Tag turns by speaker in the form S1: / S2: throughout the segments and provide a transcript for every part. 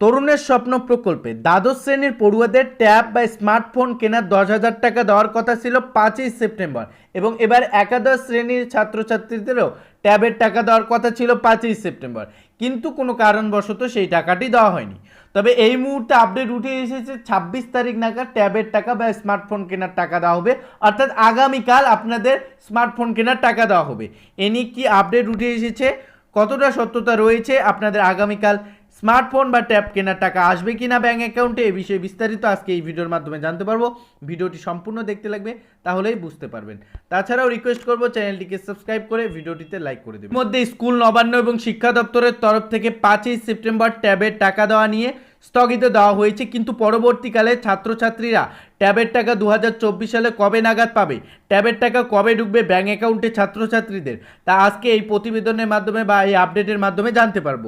S1: তরুণের স্বপ্ন প্রকল্পে দ্বাদশ শ্রেণির পড়ুয়াদের ট্যাব বা স্মার্টফোন কেনার দশ হাজার টাকা দেওয়ার কথা ছিল পাঁচই সেপ্টেম্বর এবং এবার একাদশ শ্রেণির ছাত্রছাত্রীদেরও ট্যাবের টাকা দেওয়ার কথা ছিল পাঁচই সেপ্টেম্বর। কিন্তু কোনো কারণবশত সেই টাকাটি দেওয়া হয়নি। তবে এই মুহূর্তে আপডেট উঠে এসেছে, ছাব্বিশ তারিখ নাগাদ ট্যাবের টাকা বা স্মার্টফোন কেনার টাকা দেওয়া হবে। অর্থাৎ আগামীকাল আপনাদের স্মার্টফোন কেনার টাকা দেওয়া হবে। এ নিয়ে কি আপডেট উঠে এসেছে? কতটা সত্যতা রয়েছে? আপনাদের আগামীকাল স্মার্টফোন বা ট্যাব কেনার টাকা আসবে কি না ব্যাঙ্ক অ্যাকাউন্টে এ বিষয়ে বিস্তারিত আজকে এই ভিডিওর মাধ্যমে জানতে পারব। ভিডিওটি সম্পূর্ণ দেখতে লাগবে, তাহলেই বুঝতে পারবেন। তাছাড়াও রিকোয়েস্ট করব চ্যানেলটিকে সাবস্ক্রাইব করে ভিডিওটিতে লাইক করে দেবেন। মধ্যে স্কুল নবান্ন এবং শিক্ষা দপ্তরের তরফ থেকে পাঁচই সেপ্টেম্বর ট্যাবের টাকা দেওয়া নিয়ে স্থগিত দেওয়া হয়েছে, কিন্তু পরবর্তীকালে ছাত্রছাত্রীরা ট্যাবের টাকা দু হাজার চব্বিশ সালে কবে নাগাদ পাবে? ট্যাবের টাকা কবে ঢুকবে ব্যাঙ্ক অ্যাকাউন্টে ছাত্রছাত্রীদের? তা আজকে এই প্রতিবেদনের মাধ্যমে বা এই আপডেটের মাধ্যমে জানতে পারব।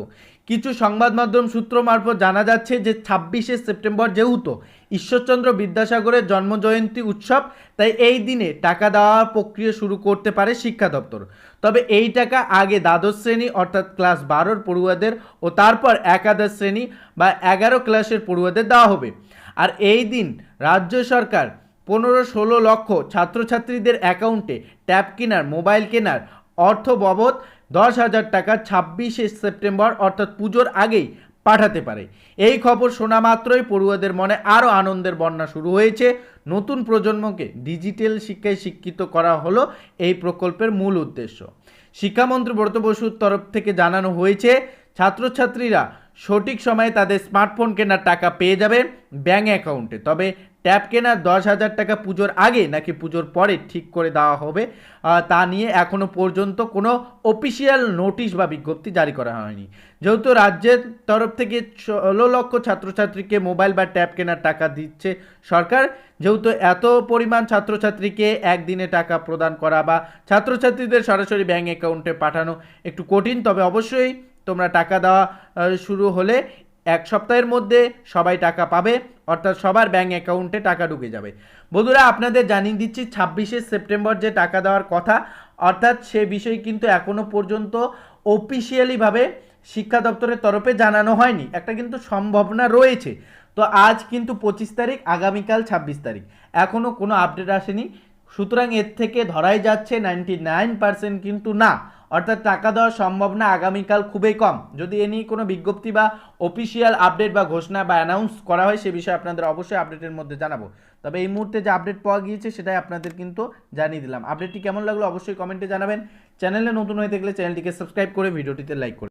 S1: কিছু সংবাদ মাধ্যম সূত্র মারফত জানা যাচ্ছে যে ছাব্বিশে সেপ্টেম্বর যেহেতু ঈশ্বরচন্দ্র বিদ্যাসাগরের জন্মজয়ন্তী উৎসব, তাই এই দিনে টাকা দেওয়ার প্রক্রিয়া শুরু করতে পারে শিক্ষা দপ্তর। তবে এই টাকা আগে দ্বাদশ শ্রেণি অর্থাৎ ক্লাস বারোর পড়ুয়াদের ও তারপর একাদশ শ্রেণি বা এগারো ক্লাসের পড়ুয়াদের দেওয়া হবে। আর এই দিন রাজ্য সরকার পনেরো ষোলো লক্ষ ছাত্রছাত্রীদের অ্যাকাউন্টে ট্যাব কেনার, মোবাইল কেনার অর্থ বাবদ দশ হাজার টাকা ছাব্বিশে সেপ্টেম্বর, অর্থাৎ পুজোর আগেই পাঠাতে পারে। এই খবর শোনা মাত্রই পড়ুয়াদের মনে আরও আনন্দের বন্যা শুরু হয়েছে। নতুন প্রজন্মকে ডিজিটাল শিক্ষায় শিক্ষিত করা হলো এই প্রকল্পের মূল উদ্দেশ্য। শিক্ষামন্ত্রী ব্রত বসুর তরফ থেকে জানানো হয়েছে, ছাত্রছাত্রীরা সঠিক সময়ে তাদের স্মার্টফোন কেনার টাকা পেয়ে যাবে ব্যাঙ্ক অ্যাকাউন্টে। তবে ট্যাব কেনার দশ হাজার টাকা পুজোর আগে নাকি পুজোর পরে ঠিক করে দেওয়া হবে তা নিয়ে এখনও পর্যন্ত কোনো অফিসিয়াল নোটিশ বা বিজ্ঞপ্তি জারি করা হয়নি। যেহেতু রাজ্যের তরফ থেকে ষোলো লক্ষ ছাত্রছাত্রীকে মোবাইল বা ট্যাব কেনার টাকা দিচ্ছে সরকার, যেহেতু এত পরিমাণ ছাত্রছাত্রীকে একদিনে টাকা প্রদান করা বা ছাত্রছাত্রীদের সরাসরি ব্যাঙ্ক অ্যাকাউন্টে পাঠানো একটু কঠিন, তবে অবশ্যই তোমরা টাকা দেওয়া শুরু হলে এক সপ্তাহের মধ্যে সবাই টাকা পাবে, অর্থাৎ সবার ব্যাঙ্ক অ্যাকাউন্টে টাকা ঢুকে যাবে। বন্ধুরা, আপনাদের জানিয়ে দিচ্ছি, ছাব্বিশে সেপ্টেম্বর যে টাকা দেওয়ার কথা, অর্থাৎ সে বিষয় কিন্তু এখনও পর্যন্ত অফিসিয়ালিভাবে শিক্ষা দপ্তরের তরফে জানানো হয়নি। একটা কিন্তু সম্ভাবনা রয়েছে। তো আজ কিন্তু পঁচিশ তারিখ, আগামীকাল ছাব্বিশ তারিখ। এখনও কোনো আপডেট আসেনি। সুতরাং এর থেকে ধরাই যাচ্ছে নাইনটি নাইন পার্সেন্ট কিন্তু না। অর্থাৎ টাকা দেওয়ার সম্ভাবনা আগামীকাল খুবই কম। যদি এ নিয়ে কোনো বিজ্ঞপ্তি বা অফিসিয়াল আপডেট বা ঘোষণা বা অ্যানাউন্স করা হয়, সে বিষয়ে আপনাদের অবশ্যই আপডেটের মধ্যে জানাব। তবে এই মুহূর্তে যে আপডেট পাওয়া গিয়েছে, সেটাই আপনাদের কিন্তু জানিয়ে দিলাম। আপডেটটি কেমন লাগল অবশ্যই কমেন্টে জানাবেন। চ্যানেলে নতুন হয়ে থাকলে চ্যানেলটিকে সাবস্ক্রাইব করে ভিডিওটিতে লাইক করে